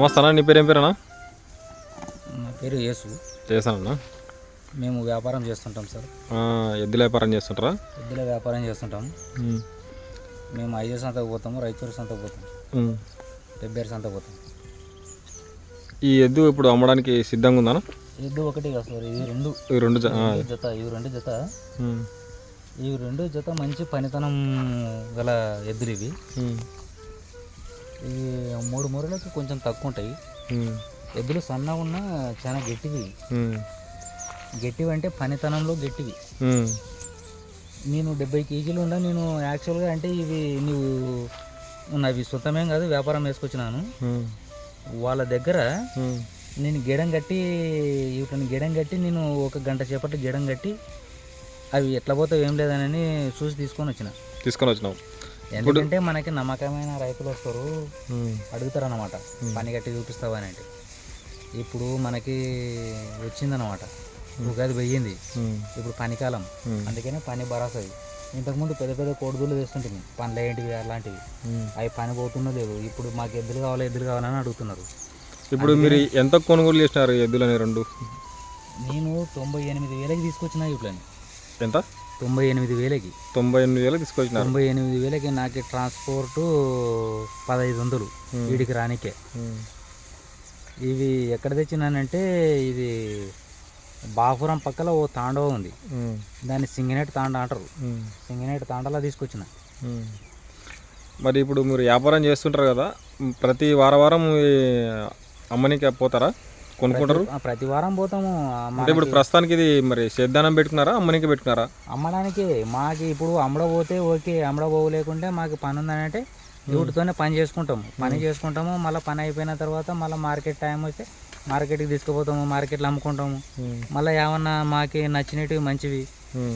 నమస్తే అన్న నీ పేరు ఏం పేరేనా నా పేరు యేసు. చేశానన్నా? మేము వ్యాపారం చేస్తుంటాం సార్. ఎద్దుల వ్యాపారం చేస్తుంటారా? ఎద్దుల వ్యాపారం చేస్తుంటాం. మేము ఐదు సంతకు పోతాము రైతూరు సంతకు పోతాం. పెబ్బేరు సంతకు పోతాం. ఈ ఎద్దు ఇప్పుడు అమ్మడానికి సిద్ధంగా ఉందా ఎద్దు ఒకటి కాదు సార్ ఇవి రెండు. ఈ రెండు జత ఇవి రెండు జత. ఇవి రెండు జత మంచి పనితనం గల ఎద్దులు ఇవి. ఇవి మూడు మూరలకి కొంచెం తక్కువ ఉంటాయి. ఎద్దులు సన్నగా ఉన్నా చాలా గట్టివి. గట్టివి అంటే పనితనంలో గట్టివి. నేను డెబ్బై కేజీలు ఉండా నేను యాక్చువల్గా అంటే ఇవి నువ్వు నావి సొంతమేం కాదు వ్యాపారం వేసుకొచ్చినాను. వాళ్ళ దగ్గర. నేను గిడం కట్టి వీటిని గిడం కట్టి నేను ఒక గంట సేపటి గిడం కట్టి అవి ఎట్లా పోతావు ఏం లేదని చూసి తీసుకొని వచ్చిన తీసుకొని వచ్చినావు ఎందుకంటే మనకి నమ్మకమైన రైతులు వస్తారు. అడుగుతారు అనమాట పని కట్టి చూపిస్తావా అని అంటే ఇప్పుడు మనకి వచ్చిందనమాట ఉగాది పోయింది. ఇప్పుడు పనికాలం. అందుకనే పని బరాసది ఇంతకుముందు పెద్ద పెద్ద కోడిదూళ్ళు వేస్తుంటుంది పనులు ఏంటివి అలాంటివి. అవి పని పోతున్నా లేదు. ఇప్పుడు మాకు ఎద్దులు కావాలి ఎద్దులు కావాలని అడుగుతున్నారు. ఇప్పుడు మీరు ఎంత కొనుగోలు చేసినారు ఎద్దులని రెండు? నేను తొంభై ఎనిమిది వేలకి తీసుకొచ్చిన వీటిని ఎంత? తొంభై ఎనిమిది వేలకి. తొంభై ఎనిమిది వేలు తీసుకొచ్చినారు. తొంభై ఎనిమిది వేలకి నాకు ట్రాన్స్పోర్ట్ పదహైదు వందలు వీడికి రానికే. ఇవి ఎక్కడ తెచ్చినానంటే ఇది బాపురం పక్కల ఓ తాండవ ఉంది. దాన్ని సింగినేట్ తాండ అంటారు. సింగినేట్ తాండలా తీసుకొచ్చిన. మరి ఇప్పుడు మీరు వ్యాపారం చేస్తుంటారు కదా ప్రతి వార వారం అమ్మనికి పోతారా? కొనుక్కుంటారు? ప్రతి వారం పోతాము. అంటే ఇప్పుడు ప్రస్తుతానికి ఇది మరి సేద్దానం పెట్టుకున్నారా? అమ్మనికి పెట్టుకున్నారా? అమ్మడానికి మాకు ఇప్పుడు అమ్మడ పోతే ఓకే అమ్మడ పోలేకుంటే మాకు పని ఉందని అంటే వీటితోనే పని చేసుకుంటాము. పని చేసుకుంటాము మళ్ళీ పని అయిపోయిన తర్వాత మళ్ళీ మార్కెట్ టైం వస్తే మార్కెట్కి తీసుకుపోతాము మార్కెట్లో అమ్ముకుంటాము. మళ్ళీ ఏమన్నా మాకి నచ్చినవి మంచివి.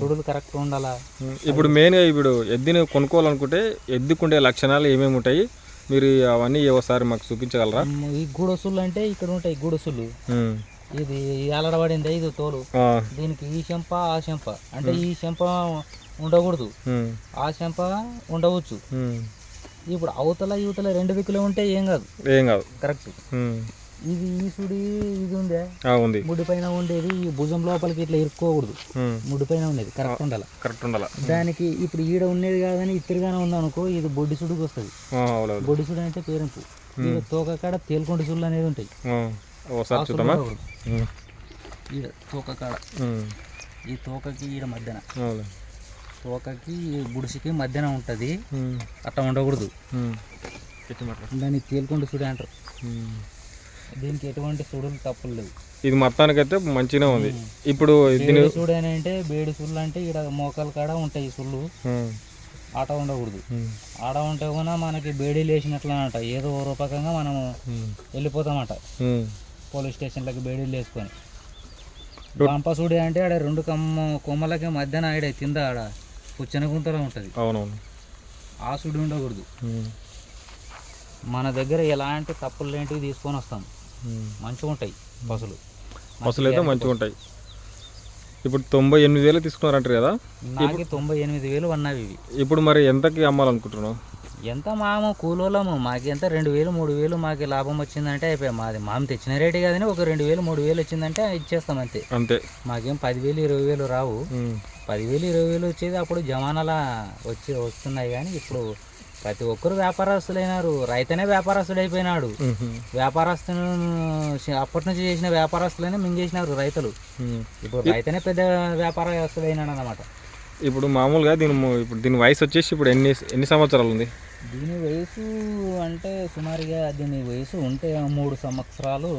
సుడులు కరెక్ట్ ఉండాలా? ఇప్పుడు మెయిన్గా ఇప్పుడు ఎద్దుని కొనుక్కోవాలనుకుంటే ఎద్దుకుండే లక్షణాలు ఏమేమి ఉంటాయి? మీరు అవన్నీ ఒకసారి మాకు చూపించగలరా? ఈ గూడొసులు అంటే ఇక్కడ ఉంటాయి గూడొసులు. ఇది ఏలడబడింది ఇది తోలు. దీనికి ఈ చెంప ఆ చెంప. అంటే ఈ చెంప ఉండకూడదు. ఆ చెంప ఉండవచ్చు. ఇప్పుడు అవతల యువతల రెండు దిక్కులు ఉంటే ఏం కాదు. ఏం కాదు. కరెక్ట్. ఇది ఈ సుడి ఇది ఉందే. ఉంది. ముడి పైన ఉండేది ఈ భుజం లోపలికి ఇట్లా ఇరుక్కోకూడదు. ముడి పైన ఉండేది కరెక్ట్ ఉండాలి? కరెక్ట్ ఉండాలా? దానికి ఇప్పుడు ఈడ ఉండేది కాదని ఇద్దరుగానే ఉందనుకో ఇది బొడ్డి సుడికి వస్తుంది. బొడ్డి సుడి అంటే పేరెంపు. ఈడ తోక కాడ తేలుకొండ సుళ్ళు అనేది ఉంటాయి. ఒకసారి చూద్దామా. ఈడ తోక కాడ. ఈ తోకకి ఈడ మధ్యన. తోకకి ఈ గుడిసికి మధ్యన ఉంటుంది. అట్లా ఉండకూడదు. దాన్ని తేలుకొండ సుడి అంటారు. దీనికి ఎటువంటి సుడులు తప్పులు లేవు. ఇది మొత్తానికైతే మంచిగా ఉంది. ఇప్పుడు దీని బేడి సుడు అని అంటే బేడి సుళ్ళు అంటే ఈడ మోకాల కాడ ఉంటాయి సుళ్ళు. ఆట ఉండకూడదు. ఆడ ఉంటే కూడా మనకి బేడీలు వేసినట్లనట ఏదో రూపకంగా మనము. వెళ్ళిపోతామట. పోలీస్ స్టేషన్లకి బేడీలు వేసుకొని పంపసుడి అంటే ఆడ రెండు కమ్మ కొమ్మలకి మధ్యన ఆడ కింద ఆడ పుచ్చని గుంతలో ఉంటుంది. అవునవును. ఆ సుడి ఉండకూడదు. మన దగ్గర ఎలాంటి తప్పులు లేంటివి తీసుకొని వస్తాం. మంచిగా ఉంటాయి బస్సులు బస్సులు అయితే మంచిగా ఉంటాయి ఇప్పుడు తొంభై ఎనిమిది వేలు తీసుకున్నారంటారు కదా? నాకు తొంభై ఎనిమిది వేలు అన్నవి ఇవి. ఇప్పుడు మరి ఎంతకి అమ్మాలనుకుంటున్నావు? ఎంత మామ కూలోళ్ళము? మాకు ఎంత? రెండు వేలు మూడు వేలు మాకు లాభం వచ్చిందంటే అయిపోయి మాది మామ తెచ్చిన రేటే కాదని ఒక రెండు వేలు మూడు వేలు వచ్చిందంటే ఇచ్చేస్తాం అంతే. అంతే. మాకేం పదివేలు ఇరవై వేలు రావు. పదివేలు ఇరవై వేలు వచ్చేది అప్పుడు జమానాలా వచ్చి వస్తున్నాయి కానీ ఇప్పుడు ప్రతి ఒక్కరు వ్యాపారస్తులైనారు. రైతనే వ్యాపారస్తుడు అయిపోయినాడు ఉహు. వ్యాపారస్తులు అప్పటి నుంచి చేసిన వ్యాపారస్తులనే మింగేసినారు రైతులు. ఇప్పుడు రైతనే పెద్ద వ్యాపారస్తుడు అయినాడు అనమాట ఇప్పుడు మామూలుగా దీని ఇప్పుడు దీని వయసు వచ్చేసి ఇప్పుడు ఎన్ని ఎన్ని సంవత్సరాలు ఉంది? దీని వయసు అంటే సుమారుగా దీని వయసు ఉంటే మూడు సంవత్సరాలు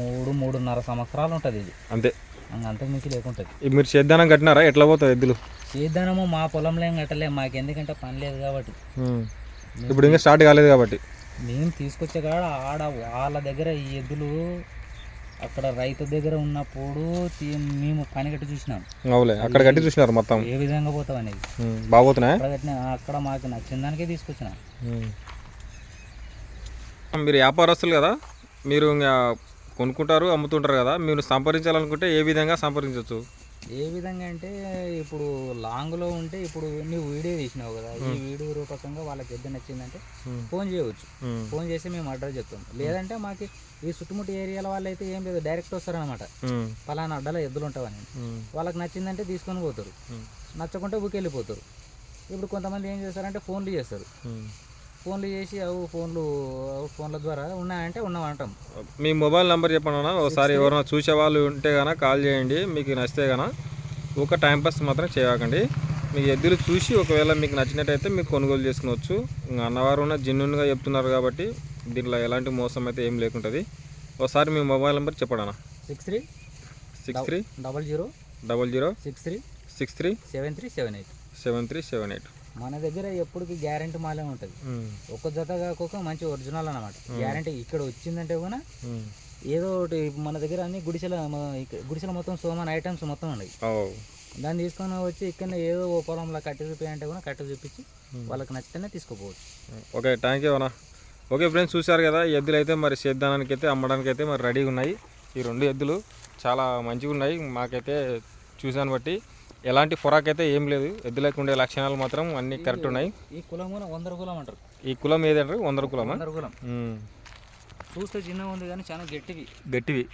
మూడు మూడున్నర సంవత్సరాలు ఉంటుంది ఇది. అంతే. అంతకు మించి లేకుంటుంది. మీరు చేద్దానం కట్టినారా? ఎట్లా పోతాయి ఎద్దులు? చేద్దానము మా పొలంలో ఏం కట్టలే మాకు ఎందుకంటే పని లేదు కాబట్టి. ఇప్పుడు ఇంకా స్టార్ట్ కాలేదు కాబట్టి. మేము తీసుకొచ్చే కాడ ఆడ వాళ్ళ దగ్గర ఈ ఎద్దులు అక్కడ రైతు దగ్గర ఉన్నప్పుడు మేము పని కట్టి చూసినాం. అవులే అక్కడ కట్టి చూసినారు మొత్తం. ఏ విధంగా పోతాం అనేది ఉమ్. బాగోతున్నాయా అక్కడ కట్టిన అక్కడ మాకు నచ్చిన దానికే తీసుకొచ్చిన. మీరు వ్యాపారస్తులు కదా మీరు ఇంకా కొనుక్కుంటారు అమ్ముతుంటారు కదా మీరు సంపాదించాలనుకుంటే ఏ విధంగా సంపాదించవచ్చు ఏ విధంగా అంటే ఇప్పుడు లాంగ్లో ఉంటే ఇప్పుడు నువ్వు వీడియో తీసినావు కదా ఈ వీడియో రూపకంగా వాళ్ళకి ఎద్దు నచ్చిందంటే. ఫోన్ చేయవచ్చు. ఫోన్ చేసి మేము అడ్రస్ చెప్తాం లేదంటే మాకు ఈ చుట్టుముట్టు ఏరియాల వాళ్ళు అయితే ఏం లేదు డైరెక్ట్ వస్తారనమాట. పలానా అడ్డలో ఎద్దులు ఉంటావని. వాళ్ళకి నచ్చిందంటే తీసుకొని పోతారు. నచ్చకుంటే ఊరికి వెళ్ళిపోతారు ఇప్పుడు కొంతమంది ఏం చేస్తారంటే ఫోన్లు చేస్తారు. ఫోన్లు చేసి అవు ఫోన్లు ఫోన్ల ద్వారా ఉన్నాయంటే ఉన్నాం అంటాం మీ మొబైల్ నెంబర్ చెప్పండి అన్న. ఒకసారి ఎవరైనా చూసే వాళ్ళు ఉంటే కనుక కాల్ చేయండి. మీకు నచ్చితే కనుక ఒక టైంపాస్ మాత్రం చేయకండి. మీకు ఎద్దులు చూసి ఒకవేళ మీకు నచ్చినట్టయితే మీకు కొనుగోలు చేసుకునవచ్చు ఇంకా అన్నవారు ఉన్న జెన్యున్గా చెప్తున్నారు కాబట్టి దీంట్లో ఎలాంటి మోసం అయితే ఏం లేకుంటుంది. ఒకసారి మీ మొబైల్ నెంబర్ చెప్పండి అన్న. Six three six three double zero double zero six three six three seven three seven eight. Seven three seven eight. మన దగ్గర ఎప్పటికీ గ్యారంటీ మాలే ఉంటుంది. ఒక జత కాకపోక మంచి ఒరిజినల్ అన్నమాట. గ్యారంటీ ఇక్కడ వచ్చిందంటే కూడా ఏదో ఒకటి మన దగ్గర అన్ని గుడిసెల గుడిసెల మొత్తం సోమన్ ఐటమ్స్ మొత్తం ఉన్నాయి. దాన్ని తీసుకొని వచ్చి ఇక్కడ ఏదో ఓ పొలంలో కట్టి చూపి అంటే కూడా కట్టి చూపించి వాళ్ళకి నచ్చితేనే తీసుకోపోవచ్చు. ఓకే థ్యాంక్ యూ అన్న. ఓకే ఫ్రెండ్స్ చూశారు కదా ఎద్దులు అయితే మరి సేద్దానికి అయితే అమ్మడానికి అయితే మరి రెడీగా ఉన్నాయి. ఈ రెండు ఎద్దులు చాలా మంచిగా ఉన్నాయి మాకైతే చూసాను బట్టి ఎలాంటి ఫొరాక్ అయితే ఏం లేదు. ఎద్దులకు ఉండే లక్షణాలు మాత్రం అన్నీ కరెక్ట్ ఉన్నాయి. ఈ కులం కూడా వందర కులం అంటారు. ఈ కులం ఏదంటారు? వందర కులమా? వందర కులం. చూస్తే చిన్నగా ఉంది కానీ చాలా గట్టివి. గట్టివి.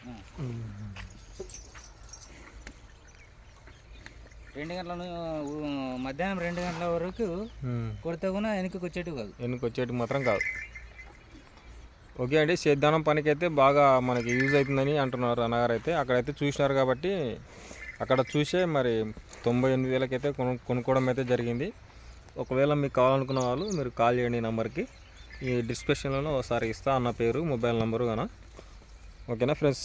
రెండు గంటల మధ్యాహ్నం రెండు గంటల వరకు. కొడితే కూడా వెనక్కి వచ్చేటివి కాదు. ఎన్నుకు వచ్చేటి మాత్రం కాదు. ఓకే అండి సేద్దానం పనికి అయితే బాగా మనకి యూజ్ అవుతుందని అంటున్నారు అన్నగారు అయితే అక్కడైతే చూసినారు కాబట్టి అక్కడ చూసే మరి తొంభై ఎనిమిది వేలకైతే కొను కొనుక్కోవడం అయితే జరిగింది. ఒకవేళ మీకు కావాలనుకున్న వాళ్ళు మీరు కాల్ చేయండి ఈ నెంబర్కి. ఈ డిస్క్రిప్షన్లో ఒకసారి ఇస్తా అన్న పేరు మొబైల్ నెంబరు గాన. ఓకేనా ఫ్రెండ్స్?